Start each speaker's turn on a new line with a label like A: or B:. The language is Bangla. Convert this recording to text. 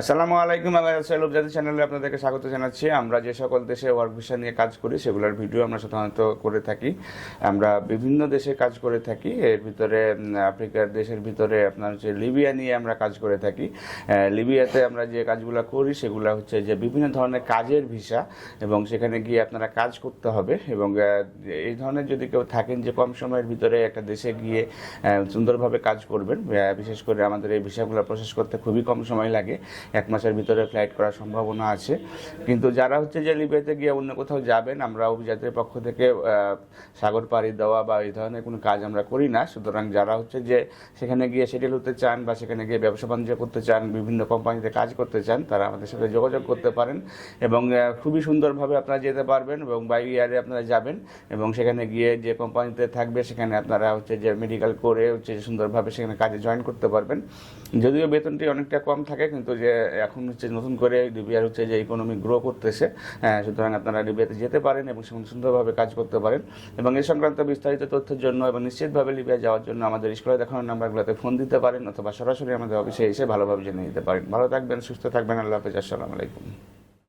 A: আসসালামু আলাইকুম সাইলুব জাতি চ্যানেলে আপনাদেরকে স্বাগত জানাচ্ছি। আমরা যে সকল দেশে ওয়ার্ক ভিসা নিয়ে কাজ করি, সেগুলোর ভিডিও আমরা সাধারণত করে থাকি। আমরা বিভিন্ন দেশে কাজ করে থাকি। এর ভিতরে আফ্রিকার দেশের ভিতরে আপনার হচ্ছে লিবিয়া নিয়ে আমরা কাজ করে থাকি। লিবিয়াতে আমরা যে কাজগুলো করি, সেগুলো হচ্ছে যে বিভিন্ন ধরনের কাজের ভিসা এবং সেখানে গিয়ে আপনারা কাজ করতে হবে। এবং এই ধরনের যদি কেউ থাকেন যে কম সময়ের ভিতরে একটা দেশে গিয়ে সুন্দরভাবে কাজ করবেন বিশেষ করে আমাদের এই ভিসাগুলো প্রসেস করতে খুবই কম সময় লাগে। এক মাসের ভিতরে ফ্লাইট করার সম্ভাবনা আছে। কিন্তু যারা হচ্ছে যে লিবিয়াতে গিয়ে অন্য কোথাও যাবেন, আমরা অভিযাত্রীর পক্ষ থেকে সাগর পাড়ি দেওয়া বা এই ধরনের কোনো কাজ আমরা করি না। সুতরাং যারা হচ্ছে যে সেখানে গিয়ে সেটেল হতে চান বা সেখানে গিয়ে ব্যবসা বাণিজ্য করতে চান, বিভিন্ন কোম্পানিতে কাজ করতে চান, তারা আমাদের সাথে যোগাযোগ করতে পারেন এবং খুবই সুন্দরভাবে আপনারা যেতে পারবেন এবং বাই ইয়ারে আপনারা যাবেন এবং সেখানে গিয়ে যে কোম্পানিতে থাকবে, সেখানে আপনারা হচ্ছে যে মেডিকেল করে হচ্ছে সুন্দরভাবে সেখানে কাজে জয়েন করতে পারবেন। যদিও বেতনটি অনেকটা কম থাকে, কিন্তু যে এখন হচ্ছে নতুন করে লিবিয়ার হচ্ছে যে ইকোনমি গ্রো করতেছে হ্যাঁ, সুতরাং আপনারা লিবিয়াতে যেতে পারেন এবং সুন্দরভাবে কাজ করতে পারেন। এবং এ সংক্রান্ত বিস্তারিত তথ্যের জন্য এবং নিশ্চিতভাবে লিবিয়া যাওয়ার জন্য আমাদের স্কুলে দেখানোর নাম্বারগুলোতে ফোন দিতে পারেন অথবা সরাসরি আমাদের অফিসে এসে ভালোভাবে জেনে নিতে পারেন। ভালো থাকবেন সুস্থ থাকবেন আল্লাহ হাফেজ আসসালামু আলাইকুম।